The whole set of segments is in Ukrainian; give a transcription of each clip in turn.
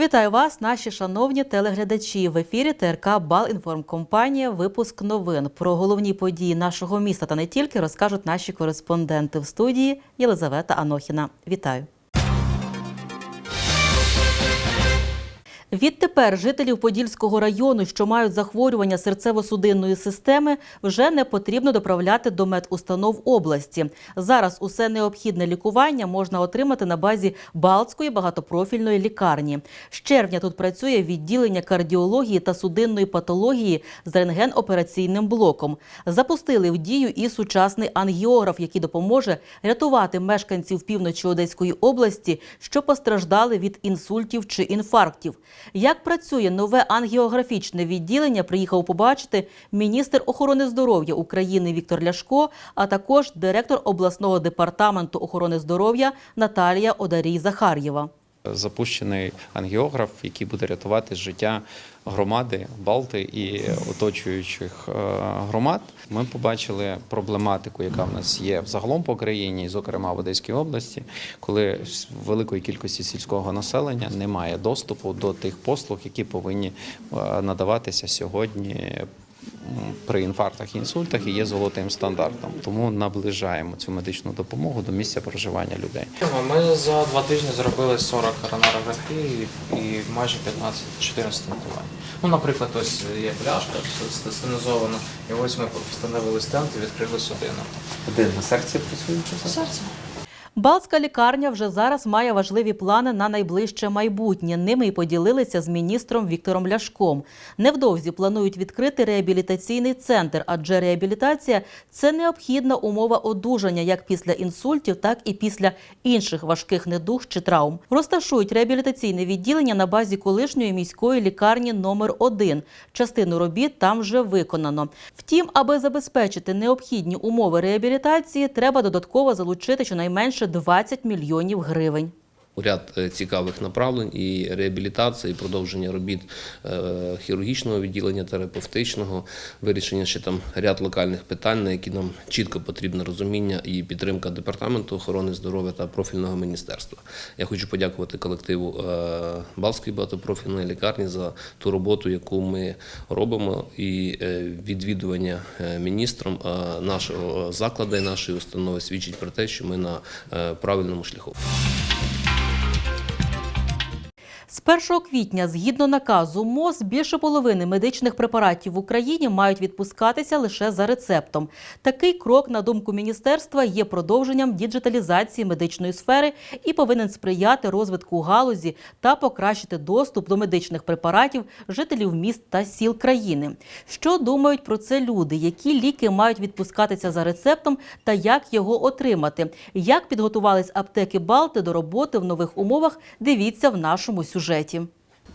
Вітаю вас, наші шановні телеглядачі. В ефірі ТРК Балінформкомпанія. Випуск новин про головні події нашого міста та не тільки розкажуть наші кореспонденти в студії Єлизавета Анохіна. Вітаю. Відтепер жителів Подільського району, що мають захворювання серцево-судинної системи, вже не потрібно доправляти до медустанов області. Зараз усе необхідне лікування можна отримати на базі Балтської багатопрофільної лікарні. З червня тут працює відділення кардіології та судинної патології з рентген-операційним блоком. Запустили в дію і сучасний ангіограф, який допоможе рятувати мешканців півночі Одеської області, що постраждали від інсультів чи інфарктів. Як працює нове ангіографічне відділення, приїхав побачити міністр охорони здоров'я України Віктор Ляшко, а також директор обласного департаменту охорони здоров'я Наталія Одарій Захар'єва. Запущений ангіограф, який буде рятувати життя громади Балти і оточуючих е, громад. Ми побачили проблематику, яка в нас є взагалом по країні, зокрема в Одеській області, коли великої кількості сільського населення немає доступу до тих послуг, які повинні е, надаватися сьогодні. При інфарктах і інсультах і є золотим стандартом, тому наближаємо цю медичну допомогу до місця проживання людей. Ми за два тижні зробили 40 коронарографій і майже 15-14 стентувань. Ну, наприклад, ось є пляшка ст- стенозована, і ось ми встановили стенд і відкрили судину. Де на серці працює? Серце. Балтська лікарня вже зараз має важливі плани на найближче майбутнє. Ними і поділилися з міністром Віктором Ляшком. Невдовзі планують відкрити реабілітаційний центр, адже реабілітація це необхідна умова одужання як після інсультів, так і після інших важких недуг чи травм. Розташують реабілітаційне відділення на базі колишньої міської лікарні номер 1 Частину робіт там вже виконано. Втім, аби забезпечити необхідні умови реабілітації, треба додатково залучити щонайменше 20 мільйонів гривень. Ряд е, цікавих направлень і реабілітації, і продовження робіт е, хірургічного відділення, терапевтичного, вирішення ще там ряд локальних питань, на які нам чітко потрібне розуміння і підтримка департаменту охорони здоров'я та профільного міністерства. Я хочу подякувати колективу е, Балтської багатопрофільної лікарні за ту роботу, яку ми робимо, і відвідування міністром нашого закладу і нашої установи свідчить про те, що ми на правильному шляху. З 1 квітня, згідно наказу МОЗ, більше половини медичних препаратів в Україні мають відпускатися лише за рецептом. Такий крок, на думку міністерства, є продовженням діджиталізації медичної сфери і повинен сприяти розвитку галузі та покращити доступ до медичних препаратів жителів міст та сіл країни. Що думають про це люди? Які ліки мають відпускатися за рецептом та як його отримати? Як підготувались аптеки Балти до роботи в нових умовах? Дивіться в нашому сюжеті.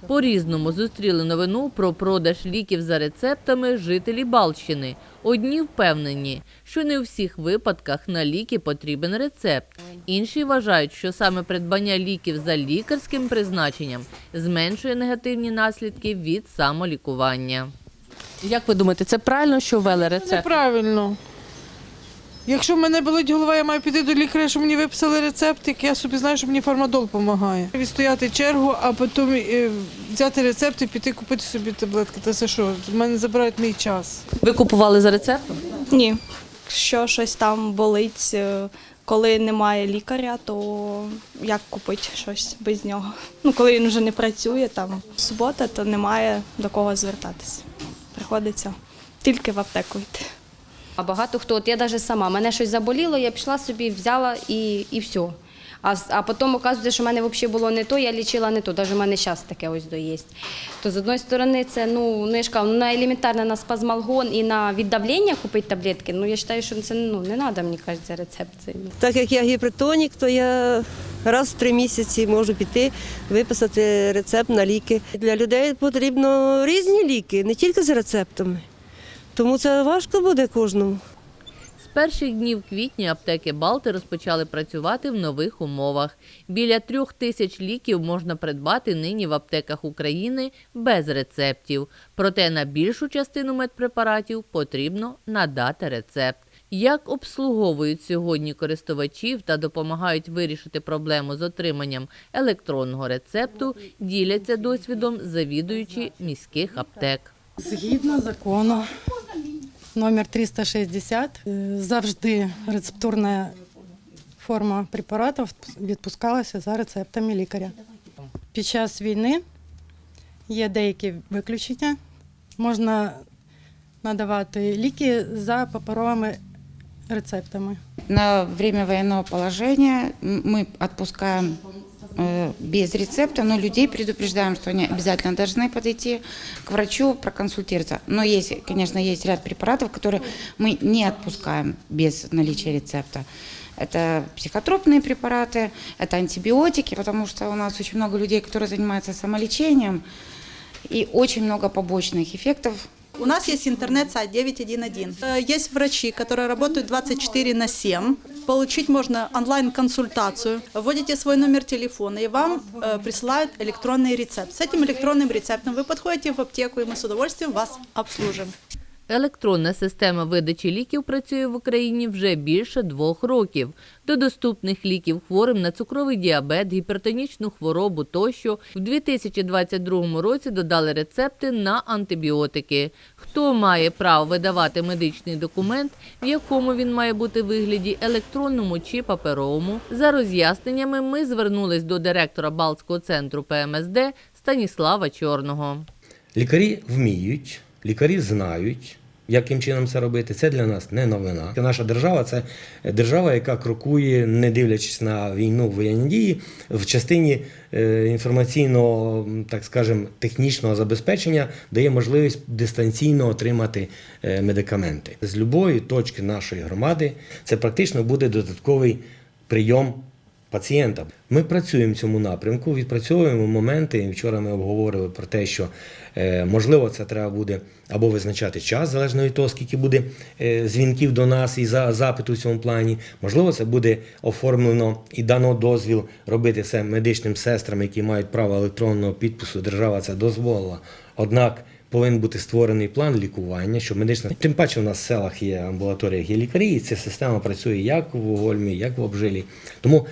По-різному зустріли новину про продаж ліків за рецептами жителі Балщини. Одні впевнені, що не у всіх випадках на ліки потрібен рецепт. Інші вважають, що саме придбання ліків за лікарським призначенням зменшує негативні наслідки від самолікування. Як ви думаєте, це правильно, що ввели рецепт? Неправильно. Якщо в мене болить голова, я маю піти до лікаря, щоб мені виписали рецепт, як я собі знаю, що мені фармадол допомагає. Відстояти чергу, а потім е, взяти рецепт і піти купити собі таблетки. Та це що? В мене забирають мій час. Ви купували за рецептом? Ні. Якщо щось там болить, е, коли немає лікаря, то як купити щось без нього? Ну, коли він вже не працює, там субота, то немає до кого звертатися. Приходиться тільки в аптеку йти. А багато хто, от я навіть сама, мене щось заболіло, я пішла собі, взяла і, і все. А, а потім оказується, що в мене взагалі було не то, я лічила не то. Навіть в мене зараз таке ось доєсть. То з одної сторони, це ну, ну я ж кажу, на елементарне на спазмалгон і на віддавлення купити таблетки. Ну я вважаю, що це ну, не треба, мені кажеться, рецепт. цей. Так як я гіпертонік, то я раз в три місяці можу піти виписати рецепт на ліки. Для людей потрібно різні ліки, не тільки з рецептами. Тому це важко буде кожному. З перших днів квітня аптеки Балти розпочали працювати в нових умовах. Біля трьох тисяч ліків можна придбати нині в аптеках України без рецептів. Проте на більшу частину медпрепаратів потрібно надати рецепт. Як обслуговують сьогодні користувачів та допомагають вирішити проблему з отриманням електронного рецепту, діляться досвідом завідуючі міських аптек. Згідно закону номер 360, е, завжди рецептурна форма препаратів відпускалася за рецептами лікаря. Під час війни є деякі виключення. Можна надавати ліки за паперовими рецептами. На время военного положения м, мы отпускаем без рецепта, но людей предупреждаем, что они обязательно должны подойти к врачу, проконсультироваться. Но есть, конечно, есть ряд препаратов, которые мы не отпускаем без наличия рецепта. Это психотропные препараты, это антибиотики, потому что у нас очень много людей, которые занимаются самолечением, и очень много побочных эффектов У нас есть интернет-сайт 911. Э, Есть врачи, которые работают 24 на 7. Получить можно онлайн-консультацию. Вводите свой номер телефона, и вам э, присылают электронный рецепт. С этим электронным рецептом вы подходите в аптеку, и мы с удовольствием вас обслужим. Електронна система видачі ліків працює в Україні вже більше двох років. До доступних ліків хворим на цукровий діабет, гіпертонічну хворобу тощо в 2022 році додали рецепти на антибіотики. Хто має право видавати медичний документ, в якому він має бути вигляді електронному чи паперовому? За роз'ясненнями ми звернулись до директора Балтського центру ПМСД Станіслава Чорного. Лікарі вміють, лікарі знають, яким чином це робити. Це для нас не новина. Наша держава це держава, яка крокує, не дивлячись на війну, воєнні дії, в частині е, інформаційного, так скажем, технічного забезпечення дає можливість дистанційно отримати е, медикаменти. З любої точки нашої громади це практично буде додатковий прийом пацієнта. Ми працюємо в цьому напрямку, відпрацьовуємо моменти. І Вчора ми обговорили про те, що е, можливо це треба буде або визначати час, залежно від того, скільки буде е, дзвінків до нас і за запиту в цьому плані. Можливо, це буде оформлено і дано дозвіл робити це медичним сестрам, які мають право електронного підпису. Держава це дозволила. Однак повинен бути створений план лікування, щоб медична тим паче у нас в селах є амбулаторія, є лікарі, і ця система працює як в Гольмі, як в Обжилі. Тому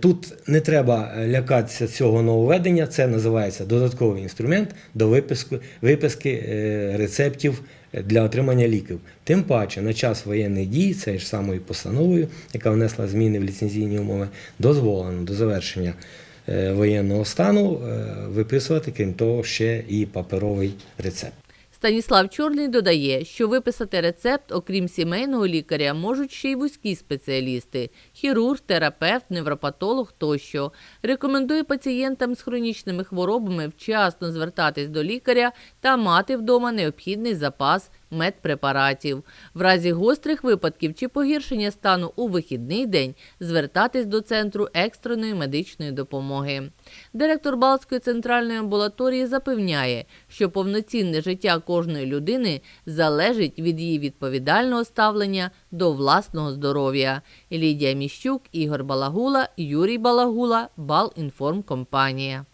тут не треба лякатися цього нововведення. Це називається додатковий інструмент до виписку, виписки е, рецептів для отримання ліків. Тим паче на час воєнних дій, цією ж самою постановою, яка внесла зміни в ліцензійні умови, дозволено до завершення е, воєнного стану е, виписувати, крім того, ще і паперовий рецепт. Станіслав Чорний додає, що виписати рецепт, окрім сімейного лікаря, можуть ще й вузькі спеціалісти – хірург, терапевт, невропатолог тощо. Рекомендує пацієнтам з хронічними хворобами вчасно звертатись до лікаря та мати вдома необхідний запас медпрепаратів. В разі гострих випадків чи погіршення стану у вихідний день звертатись до центру екстреної медичної допомоги. Директор Балтської центральної амбулаторії запевняє, що повноцінне життя кожної людини залежить від її відповідального ставлення до власного здоров'я. Лідія Міщук, Ігор Балагула, Юрій Балагула, Балінформкомпанія.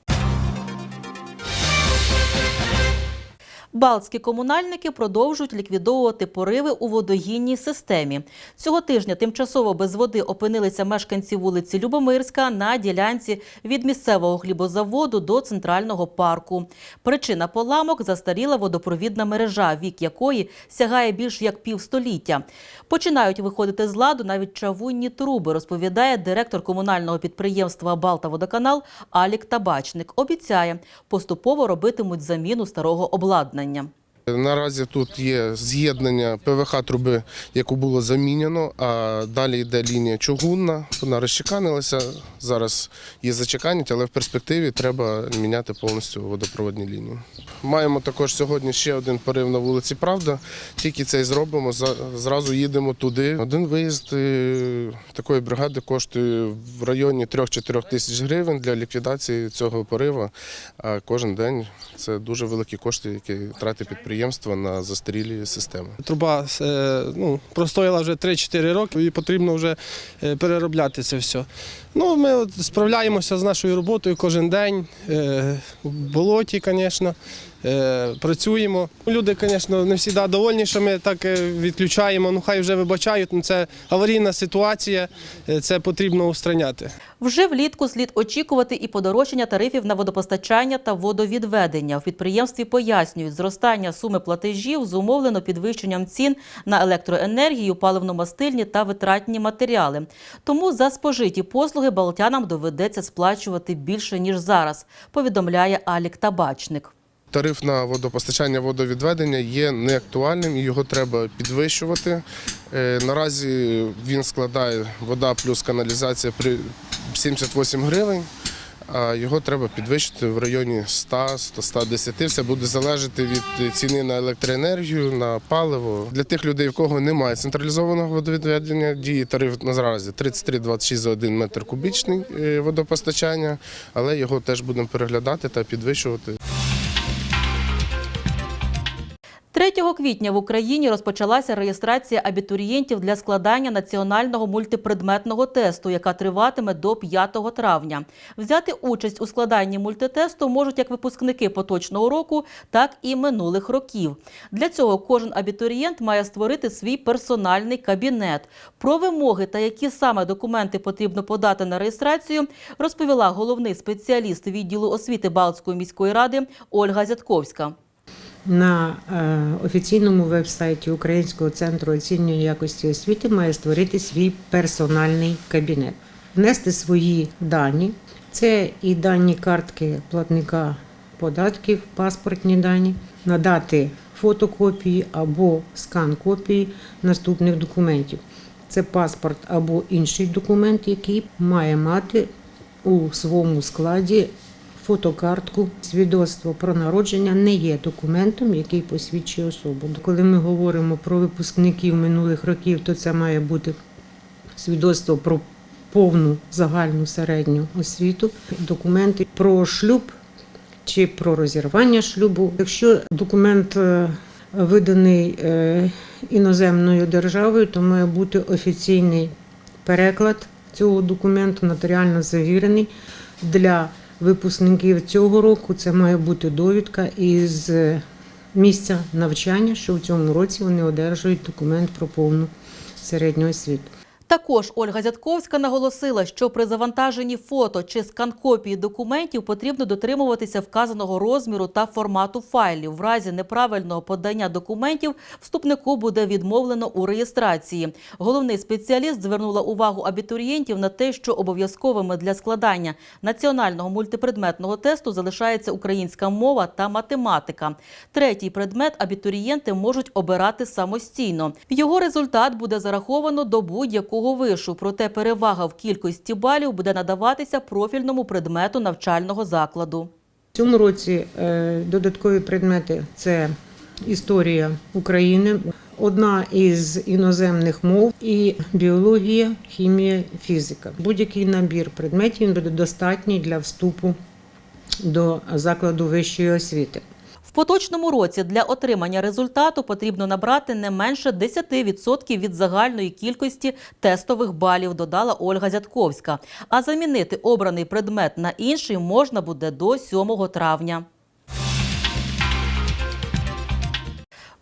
Балтські комунальники продовжують ліквідовувати пориви у водогінній системі. Цього тижня тимчасово без води опинилися мешканці вулиці Любомирська на ділянці від місцевого хлібозаводу до центрального парку. Причина поламок застаріла водопровідна мережа, вік якої сягає більш як півстоліття. Починають виходити з ладу навіть чавунні труби, розповідає директор комунального підприємства Балтаводоканал Алік Табачник. Обіцяє, поступово робитимуть заміну старого обладнання. Maranhão. Наразі тут є з'єднання ПВХ труби, яку було замінено, а далі йде лінія чугунна. Вона розчеканилася. Зараз є зачекання, але в перспективі треба міняти повністю водопроводні лінії. Маємо також сьогодні ще один порив на вулиці Правда. Тільки цей зробимо, зразу їдемо туди. Один виїзд е, такої бригади коштує в районі 3-4 тисяч гривень для ліквідації цього порива. А кожен день це дуже великі кошти, які тратить підприємство на застарілі системи. Труба е, ну, простояла вже 3-4 роки і потрібно вже е, переробляти це все. Ну, ми справляємося з нашою роботою кожен день, е, в болоті, звісно. Е, працюємо. Люди, звісно, не завжди довольні, що ми так е, відключаємо. Ну хай вже вибачають. Ну це аварійна ситуація, е, це потрібно устраняти. Вже влітку слід очікувати і подорожчання тарифів на водопостачання та водовідведення. В підприємстві пояснюють, зростання суми платежів зумовлено підвищенням цін на електроенергію, паливно-мастильні та витратні матеріали. Тому за спожиті послуги балтянам доведеться сплачувати більше ніж зараз, повідомляє Алік Табачник. Тариф на водопостачання водовідведення є неактуальним і його треба підвищувати. Е, Наразі він складає вода плюс каналізація при 78 гривень. А його треба підвищити в районі 100 110 Все буде залежати від ціни на електроенергію, на паливо. Для тих людей, в кого немає централізованого водовідведення, діє тариф наразі 33,26 за 1 метр кубічний е, водопостачання, але його теж будемо переглядати та підвищувати. 3 квітня в Україні розпочалася реєстрація абітурієнтів для складання національного мультипредметного тесту, яка триватиме до 5 травня. Взяти участь у складанні мультитесту можуть як випускники поточного року, так і минулих років. Для цього кожен абітурієнт має створити свій персональний кабінет. Про вимоги та які саме документи потрібно подати на реєстрацію, розповіла головний спеціаліст відділу освіти Балтської міської ради Ольга Зятковська. На е, офіційному веб-сайті Українського центру оцінювання якості освіти має створити свій персональний кабінет, внести свої дані. Це і дані картки платника податків, паспортні дані, надати фотокопії або скан копії наступних документів. Це паспорт або інший документ, який має мати у своєму складі фотокартку, свідоцтво про народження не є документом, який посвідчує особу. Коли ми говоримо про випускників минулих років, то це має бути свідоцтво про повну загальну середню освіту, документи про шлюб чи про розірвання шлюбу. Якщо документ е, виданий е, іноземною державою, то має бути офіційний переклад цього документу, нотаріально завірений для випускників цього року. Це має бути довідка із місця навчання, що в цьому році вони одержують документ про повну середню освіту. Також Ольга Зятковська наголосила, що при завантаженні фото чи скан-копії документів потрібно дотримуватися вказаного розміру та формату файлів. В разі неправильного подання документів вступнику буде відмовлено у реєстрації. Головний спеціаліст звернула увагу абітурієнтів на те, що обов'язковими для складання національного мультипредметного тесту залишається українська мова та математика. Третій предмет абітурієнти можуть обирати самостійно. Його результат буде зараховано до будь-якого вишу, проте перевага в кількості балів буде надаватися профільному предмету навчального закладу. В цьому році е, додаткові предмети це історія України, одна із іноземних мов і біологія, хімія, фізика. Будь-який набір предметів буде достатній для вступу до закладу вищої освіти. Поточному році для отримання результату потрібно набрати не менше 10% від загальної кількості тестових балів, додала Ольга Зятковська. А замінити обраний предмет на інший можна буде до 7 травня.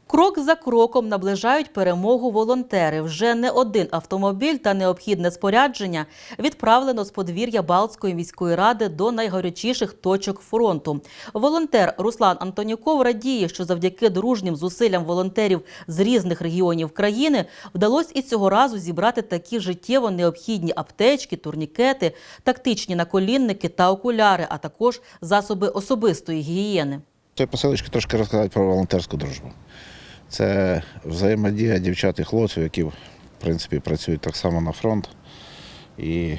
Крок за кроком наближають перемогу волонтери. Вже не один автомобіль та необхідне спорядження відправлено з подвір'я Балтської міської ради до найгарячіших точок фронту. Волонтер Руслан Антонюков радіє, що завдяки дружнім зусиллям волонтерів з різних регіонів країни вдалося і цього разу зібрати такі життєво необхідні аптечки, турнікети, тактичні наколінники та окуляри, а також засоби особистої гігієни. Цієї посилочки трошки розказати про волонтерську дружбу. Це взаємодія дівчат і хлопців, які в принципі працюють так само на фронт. І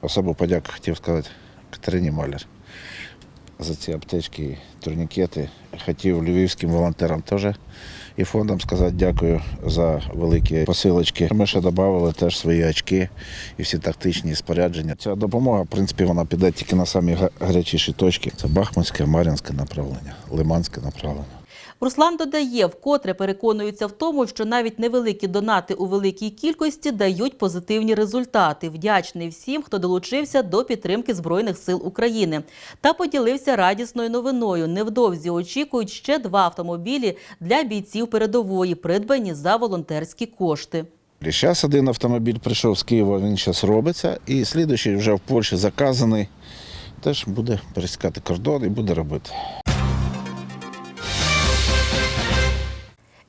особу подяку хотів сказати Катерині Маляр за ці аптечки, і турнікети. Хотів львівським волонтерам теж і фондам сказати дякую за великі посилочки. Ми ще додали теж свої очки і всі тактичні спорядження. Ця допомога, в принципі, вона піде тільки на самі гарячіші точки. Це Бахмутське, Мар'їнське направлення, Лиманське направлення. Руслан додає, вкотре переконуються в тому, що навіть невеликі донати у великій кількості дають позитивні результати. Вдячний всім, хто долучився до підтримки Збройних сил України та поділився радісною новиною. Невдовзі очікують ще два автомобілі для бійців передової, придбані за волонтерські кошти. Зараз один автомобіль прийшов з Києва, він зараз робиться, і слідуючий вже в Польщі заказаний. Теж буде пересікати кордон і буде робити.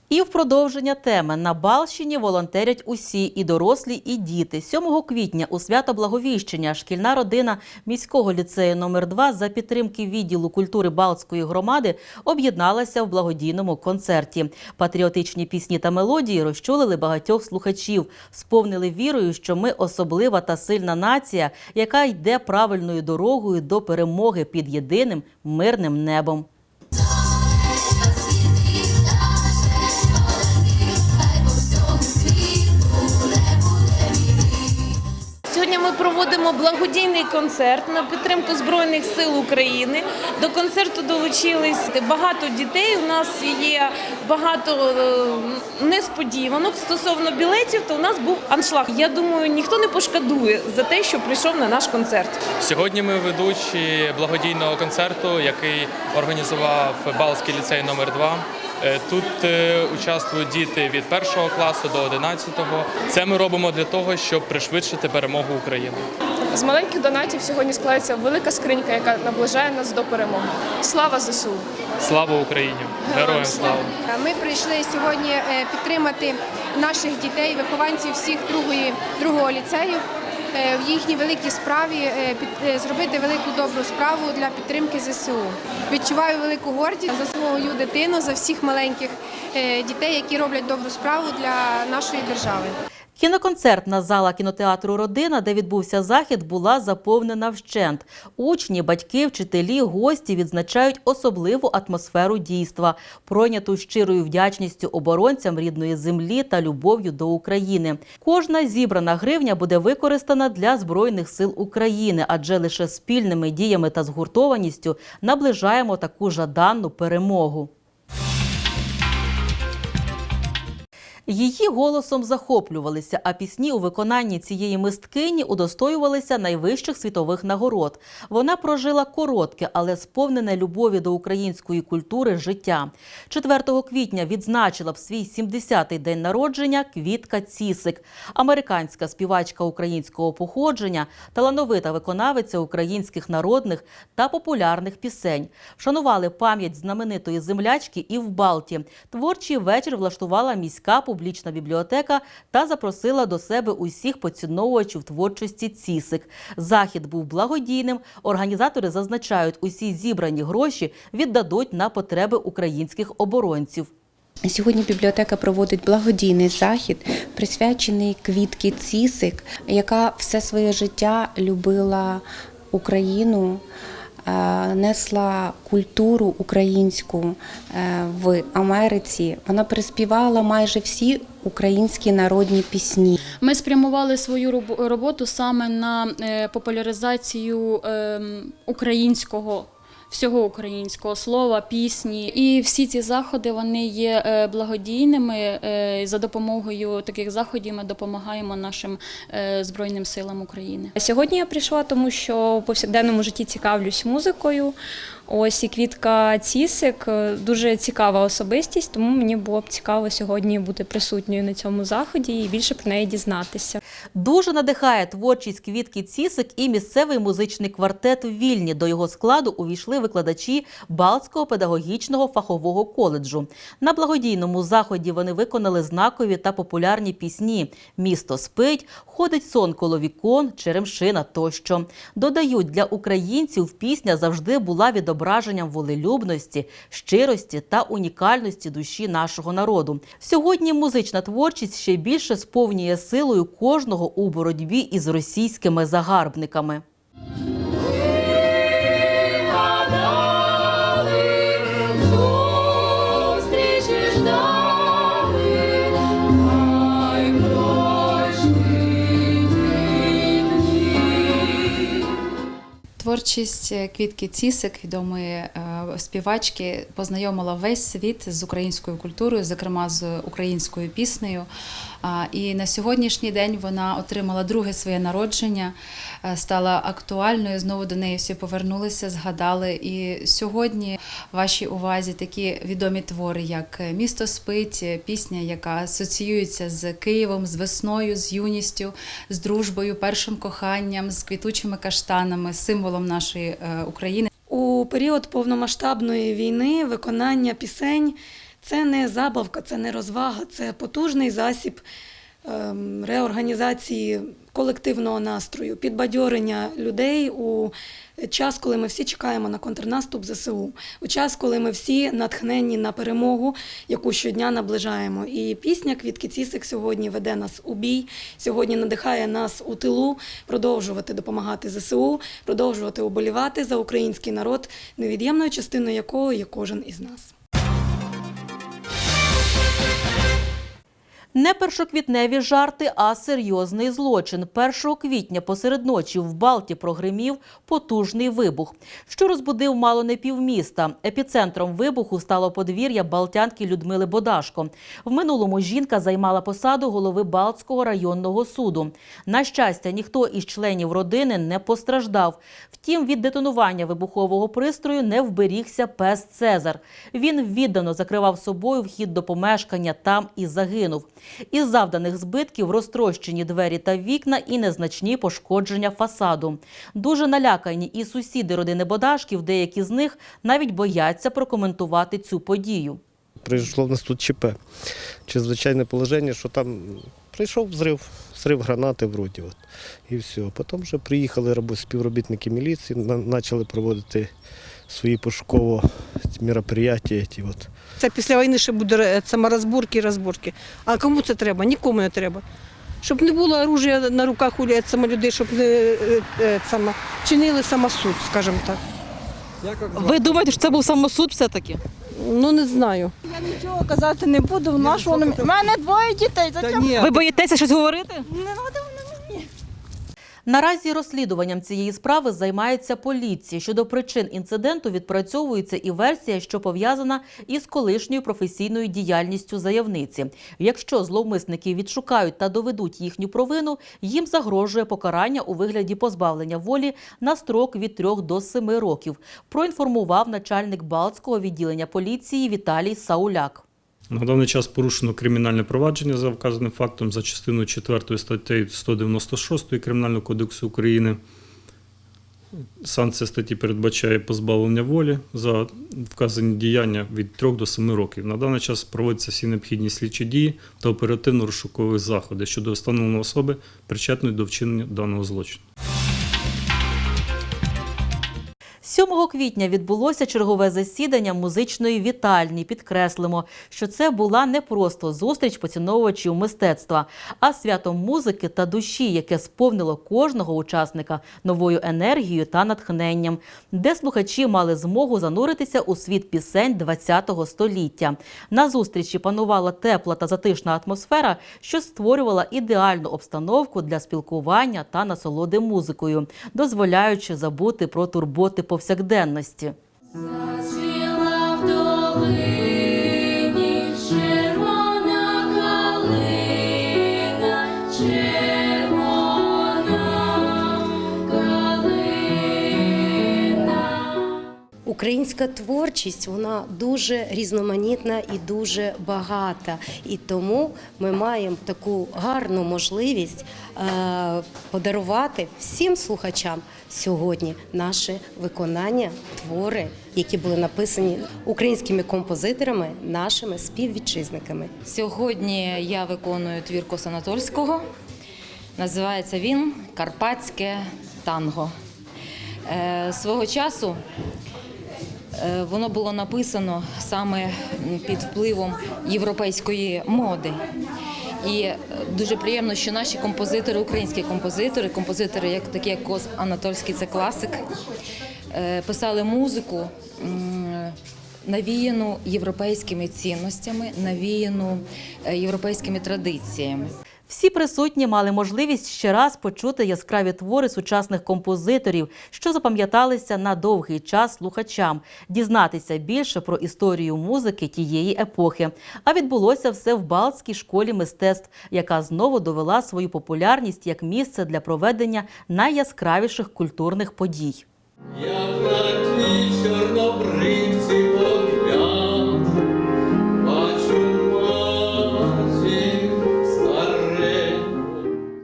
І в продовження теми на Балщині волонтерять усі і дорослі, і діти. 7 квітня у свято Благовіщення шкільна родина міського ліцею номер 2 за підтримки відділу культури Балтської громади об'єдналася в благодійному концерті. Патріотичні пісні та мелодії розчулили багатьох слухачів, сповнили вірою, що ми особлива та сильна нація, яка йде правильною дорогою до перемоги під єдиним мирним небом. Благодійний концерт на підтримку Збройних сил України. До концерту долучились багато дітей. У нас є багато е, несподіванок стосовно білетів. То у нас був аншлаг. Я думаю, ніхто не пошкодує за те, що прийшов на наш концерт. Сьогодні ми ведучі благодійного концерту, який організував Балтський ліцей номер 2 Е, Тут е, участвують діти від першого класу до 11-го. Це ми робимо для того, щоб пришвидшити перемогу України. З маленьких донатів сьогодні складається велика скринька, яка наближає нас до перемоги. Слава ЗСУ! Слава Україні! Героям слава! Ми прийшли сьогодні е, підтримати наших дітей, вихованців всіх другої, другого ліцею е, в їхній великій справі, е, під- зробити велику добру справу для підтримки ЗСУ. Відчуваю велику гордість за свою дитину, за всіх маленьких дітей, які роблять добру справу для нашої держави. Кіноконцертна зала кінотеатру Родина, де відбувся захід, була заповнена вщент. Учні, батьки, вчителі, гості відзначають особливу атмосферу дійства, пройняту щирою вдячністю оборонцям рідної землі та любов'ю до України. Кожна зібрана гривня буде використана для збройних сил України, адже лише спільними діями та згуртованістю наближаємо таку жаданну перемогу. Її голосом захоплювалися, а пісні у виконанні цієї мисткині удостоювалися найвищих світових нагород. Вона прожила коротке, але сповнене любові до української культури життя. 4 квітня відзначила б свій 70-й день народження Квітка Цісик, американська співачка українського походження, талановита виконавиця українських народних та популярних пісень. Вшанували пам'ять знаменитої землячки і в Балті. Творчий вечір влаштувала міська публічна бібліотека та запросила до себе усіх поціновувачів творчості Цісик. Захід був благодійним. Організатори зазначають, усі зібрані гроші віддадуть на потреби українських оборонців. Сьогодні бібліотека проводить благодійний захід, присвячений квітки Цісик, яка все своє життя любила Україну, несла культуру українську е, в Америці. Вона приспівала майже всі українські народні пісні. Ми спрямували свою роботу саме на е, популяризацію ем, українського. Всього українського слова, пісні, і всі ці заходи вони є е, благодійними. Е, За допомогою таких заходів ми допомагаємо нашим е, збройним силам України. Сьогодні я прийшла, тому що у повсякденному житті цікавлюсь музикою. Ось і Квітка Цісик е, дуже цікава особистість, тому мені було б цікаво сьогодні бути присутньою на цьому заході і більше про неї дізнатися. Дуже надихає творчість квітки Цісик і місцевий музичний квартет Вільні. До його складу увійшли викладачі Балтського педагогічного фахового коледжу. На благодійному заході вони виконали знакові та популярні пісні Місто спить, ходить сон коло вікон, Черемшина тощо. Додають, для українців пісня завжди була відображенням волелюбності, щирості та унікальності душі нашого народу. Сьогодні музична творчість ще більше сповнює силою кожного у боротьбі із російськими загарбниками. Творчість е, Квітки Цісик, відомої е, співачки познайомила весь світ з українською культурою, зокрема з українською піснею. І на сьогоднішній день вона отримала друге своє народження, е, стала актуальною. Знову до неї всі повернулися, згадали. І сьогодні вашій увазі такі відомі твори, як Місто спить, пісня, яка асоціюється з Києвом, з весною, з юністю, з дружбою, першим коханням, з квітучими каштанами, символом нашої е, України. У період повномасштабної війни виконання пісень це не забавка, це не розвага, це потужний засіб ем, реорганізації колективного настрою, підбадьорення людей у час, коли ми всі чекаємо на контрнаступ ЗСУ, у час, коли ми всі натхненні на перемогу, яку щодня наближаємо. І пісня Квітки Цісик сьогодні веде нас у бій, сьогодні надихає нас у тилу продовжувати допомагати ЗСУ, продовжувати уболівати за український народ, невід'ємною частиною якого є кожен із нас. Не першоквітневі жарти, а серйозний злочин. 1 квітня посеред ночі в Балті прогримів потужний вибух, що розбудив мало не півміста. Епіцентром вибуху стало подвір'я балтянки Людмили Бодашко. В минулому жінка займала посаду голови Балтського районного суду. На щастя, ніхто із членів родини не постраждав. Втім, від детонування вибухового пристрою не вберігся пес Цезар. Він віддано закривав собою вхід до помешкання там і загинув. Із завданих збитків розтрощені двері та вікна і незначні пошкодження фасаду. Дуже налякані і сусіди родини Бодашків, деякі з них навіть бояться прокоментувати цю подію. Прийшло в нас тут ЧП. Чрезвичайне положення, що там прийшов взрив, взрив гранати вроді. От, і все. Потім вже приїхали співробітники міліції, почали проводити свої пошуково мероприятия. Ті, от. Це після війни ще буде саморозборки і розборки. А кому це треба? Нікому не треба. Щоб не було оружия на руках у людей, щоб не е, е, саме, чинили самосуд, скажімо так. Ви думаєте, що це був самосуд все-таки? Ну не знаю. Я нічого казати не буду. В нашому У мене двоє дітей. Зачем? Ви боїтеся щось говорити? Не треба. Наразі розслідуванням цієї справи займається поліція. Щодо причин інциденту відпрацьовується і версія, що пов'язана із колишньою професійною діяльністю заявниці. Якщо зловмисники відшукають та доведуть їхню провину, їм загрожує покарання у вигляді позбавлення волі на строк від 3 до 7 років. Проінформував начальник Балтського відділення поліції Віталій Сауляк. На даний час порушено кримінальне провадження за вказаним фактом за частиною 4 статтею 196 Кримінального кодексу України. Санкція статті передбачає позбавлення волі за вказані діяння від 3 до 7 років. На даний час проводяться всі необхідні слідчі дії та оперативно-розшукові заходи щодо встановлення особи, причетної до вчинення даного злочину. 7 квітня відбулося чергове засідання музичної вітальні. Підкреслимо, що це була не просто зустріч поціновувачів мистецтва, а свято музики та душі, яке сповнило кожного учасника новою енергією та натхненням, де слухачі мали змогу зануритися у світ пісень ХХ століття. На зустрічі панувала тепла та затишна атмосфера, що створювала ідеальну обстановку для спілкування та насолоди музикою, дозволяючи забути про турботи повсякденності. Зацвіла в Українська творчість вона дуже різноманітна і дуже багата. І тому ми маємо таку гарну можливість е, подарувати всім слухачам сьогодні наше виконання, твори, які були написані українськими композиторами, нашими співвітчизниками. Сьогодні я виконую твір Косанатольського. Називається він Карпатське танго. Е, Свого часу воно було написано саме під впливом європейської моди. І е, дуже приємно, що наші композитори, українські композитори, композитори, як такі як Кос Анатольський, це класик, е, писали музику. навіяну європейськими цінностями, навіяну е, європейськими традиціями. Всі присутні мали можливість ще раз почути яскраві твори сучасних композиторів, що запам'яталися на довгий час слухачам, дізнатися більше про історію музики тієї епохи. А відбулося все в Балтській школі мистецтв, яка знову довела свою популярність як місце для проведення найяскравіших культурних подій. На тлі чорнобривці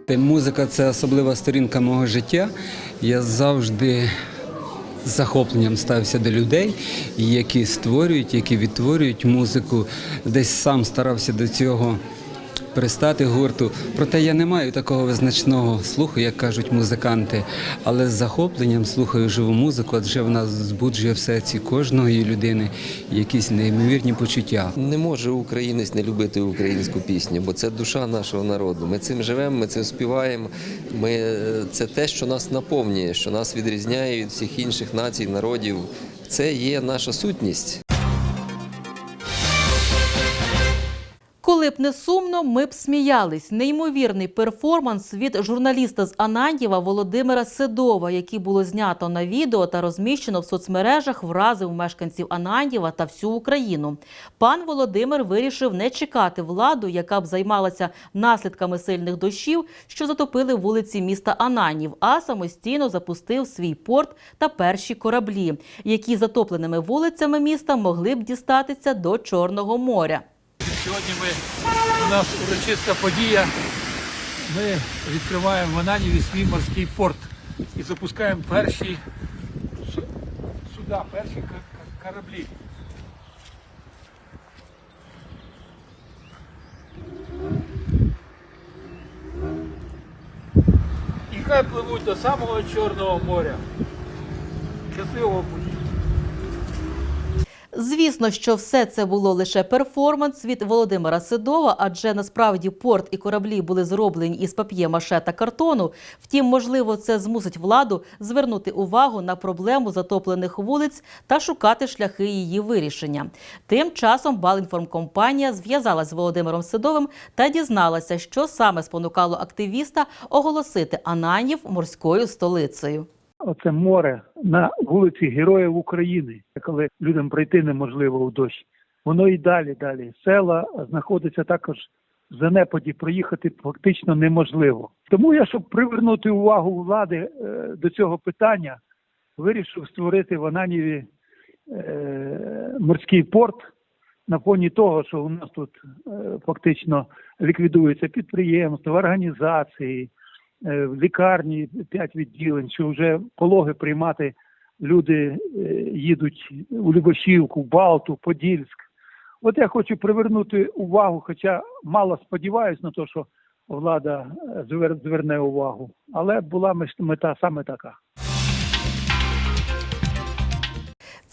Музика це особлива сторінка мого життя. Я завжди з захопленням ставився до людей, які створюють, які відтворюють музику. Десь сам старався до цього пристати гурту. Проте я не маю такого визначного слуху, як кажуть музиканти, але з захопленням слухаю живу музику, адже вона збуджує в серці кожної людини якісь неймовірні почуття. Не може українець не любити українську пісню, бо це душа нашого народу. Ми цим живемо, ми цим співаємо. Ми, це те, що нас наповнює, що нас відрізняє від всіх інших націй, народів. Це є наша сутність. Коли б не сумно, ми б сміялись. Неймовірний перформанс від журналіста з Ананьєва Володимира Седова, який було знято на відео та розміщено в соцмережах, вразив мешканців Ананьєва та всю Україну. Пан Володимир вирішив не чекати владу, яка б займалася наслідками сильних дощів, що затопили вулиці міста Ананів, а самостійно запустив свій порт та перші кораблі, які затопленими вулицями міста могли б дістатися до Чорного моря. Сьогодні ми у нас урочиста подія. Ми відкриваємо в Ананіві свій морський порт і запускаємо перші су- суда, перші кораблі. І хай пливуть до самого Чорного моря. Щасливого путі! Звісно, що все це було лише перформанс від Володимира Сидова, адже насправді порт і кораблі були зроблені із пап'є-маше та картону. Втім, можливо, це змусить владу звернути увагу на проблему затоплених вулиць та шукати шляхи її вирішення. Тим часом Балінформкомпанія зв'язалась з Володимиром Сидовим та дізналася, що саме спонукало активіста оголосити Ананів морською столицею. Оце море на вулиці Героїв України, коли людям пройти неможливо у дощ. Воно і далі, далі. Села знаходяться також в занепаді, проїхати фактично неможливо. Тому я, щоб привернути увагу влади е, до цього питання, вирішив створити в Ананіві е, морський порт на фоні того, що у нас тут е, фактично ліквідуються підприємства, організації, в лікарні п'ять відділень, що вже пологи приймати люди е, їдуть у Любошівку, Балту, Подільськ. От я хочу привернути увагу, хоча мало сподіваюся на те, що влада е, звер- зверне увагу, але була мета саме така.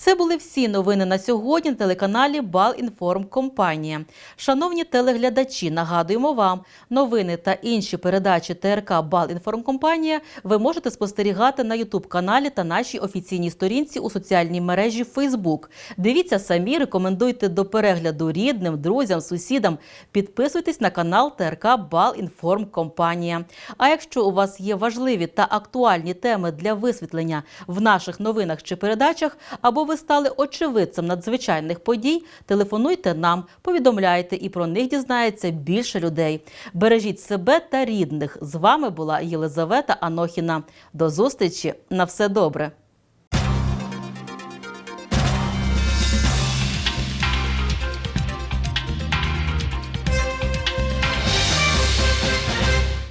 Це були всі новини на сьогодні на телеканалі Балінформкомпанія. Шановні телеглядачі, нагадуємо вам, новини та інші передачі ТРК Балінформкомпанія ви можете спостерігати на Ютуб-каналі та нашій офіційній сторінці у соціальній мережі Facebook. Дивіться самі, рекомендуйте до перегляду рідним, друзям, сусідам. Підписуйтесь на канал ТРК Балінформкомпанія. А якщо у вас є важливі та актуальні теми для висвітлення в наших новинах чи передачах, або ви стали очевидцем надзвичайних подій, телефонуйте нам, повідомляйте і про них дізнається більше людей. Бережіть себе та рідних. З вами була Єлизавета Анохіна. До зустрічі на все добре.